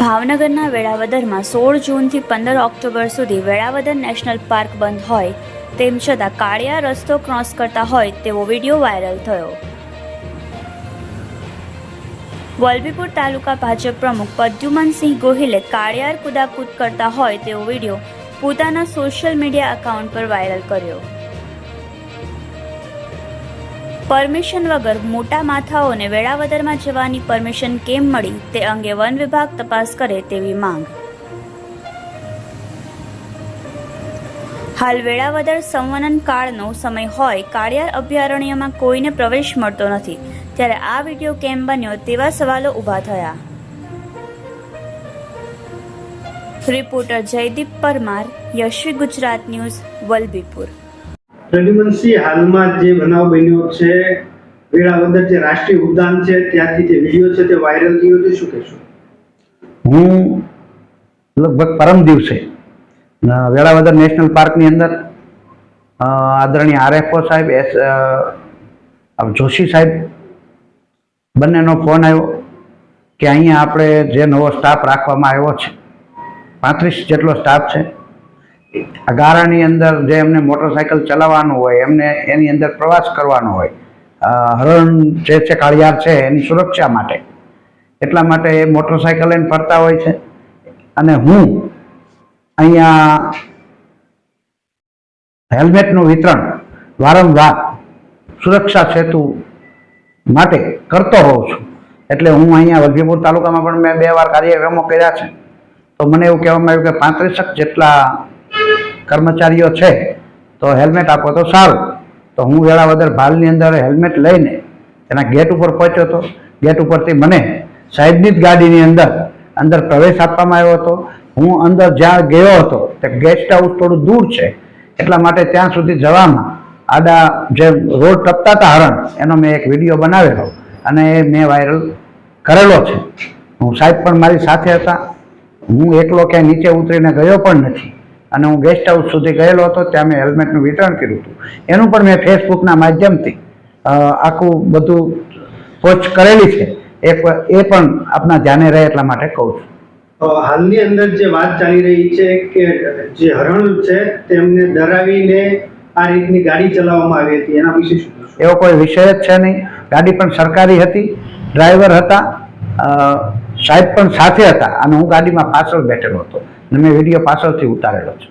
ભાવનગરના વેળાવદરમાં સોળ જૂનથી પંદર ઓક્ટોબર સુધી વેળાવદર નેશનલ પાર્ક બંધ હોય તેમ છતાં કાળિયા રસ્તો ક્રોસ કરતા હોય તેવો વીડિયો વાયરલ થયો. વલભીપુર તાલુકા ભાજપ પ્રમુખ પ્રદ્યુમનસિંહ ગોહિલે કાળિયાર કુદાકૂદ કરતા હોય તેવો વીડિયો પોતાના સોશિયલ મીડિયા એકાઉન્ટ પર વાયરલ કર્યો. પરમિશન વગર મોટા માથાઓને વેળાવદરમાં જવાની પરમિશન કેમ મળી તે અંગે વન વિભાગ તપાસ કરે તેવી માંગ. હાલ વેળાવદર સંવનન કાળનો સમય હોય કાળિયાર અભયારણ્યમાં કોઈને પ્રવેશ મળતો નથી. ત્યારે આ વીડિયો કેમ બન્યો તેવા સવાલો ઊભા થયા. Reporter Jaydeep Parmar, Yashvi Gujarat news, Vallabhipur. Pradyumansinh હાલમાં જે બનાવ બન્યો છે વેળાવદર જે રાષ્ટ્રીય ઉદ્યાન છે, ત્યાંથી જે વીડિયો છે તે વાયરલ થયો છે, શું કહેશો? હું લગભગ પરમ દિવસે વેળાવદર નેશનલ પાર્કની અંદર આદરણીય આરએફઓ સાહેબ, એસ જોશી સાહેબ બંનેનો ફોન આવ્યો કે અહીંયા આપણે જે નવો સ્ટાફ રાખવામાં આવ્યો છે, પાંત્રીસ જેટલો સ્ટાફ છે આ ગારાની અંદર જે એમને મોટરસાયકલ ચલાવવાનું હોય, એમને એની અંદર પ્રવાસ કરવાનો હોય હરણ જે છે, કાળિયાર છે, એની સુરક્ષા માટે. એટલા માટે એ મોટરસાયકલ લઈને ફરતા હોય છે. અને હું અહીંયા હેલ્મેટનું વિતરણ વારંવાર સુરક્ષા સેતુ માટે કરતો હોઉં છું. એટલે હું અહીંયા વલભીપુર તાલુકામાં પણ મેં બે વાર કાર્યક્રમો કર્યા છે. તો મને એવું કહેવામાં આવ્યું કે પાંત્રીસક જેટલા કર્મચારીઓ છે, તો હેલ્મેટ આપો તો સારું. તો હું વેળાવદર ભાલની અંદર હેલ્મેટ લઈને તેના ગેટ ઉપર પહોંચ્યો હતો. ગેટ ઉપરથી મને સાહેબની જ ગાડીની અંદર અંદર પ્રવેશ આપવામાં આવ્યો હતો. હું અંદર જ્યાં ગયો હતો, તે ગેસ્ટ હાઉસ થોડું દૂર છે. એટલા માટે ત્યાં સુધી જવામાં આડા જે રોડ ટપતા હતા હરણ, એનો મેં એક વીડિયો બનાવેલો અને એ મેં વાયરલ કરેલો છે. હું સાહેબ પણ મારી સાથે હતા. હું એકલો ક્યાંય નીચે ઉતરીને ગયો પણ નથી. અને હું ગેસ્ટ હાઉસ સુધી ગયેલો હતો ત્યાં મેં હેલ્મેટનું વિતરણ કર્યું હતું. એનું પણ મેં ફેસબુકના માધ્યમથી આખું બધું પોચ કરેલી છે. એ એ પણ આપના ધ્યાને રહે એટલા માટે કહું છું. હાલની અંદર જે વાત ચાલી રહી છે કે જે હરણ છે તેમને ડરાવીને આ રીતની ગાડી ચલાવવામાં આવી હતી એના વિશે શું એવો કોઈ વિષય જ છે નહીં. ગાડી પણ સરકારી હતી ડ્રાઈવર હતા સાહેબ પણ સાથે હતા અને હું ગાડીમાં પાછળ બેઠેલો હતો અને મેં વીડિયો પાછળથી ઉતારેલો છે.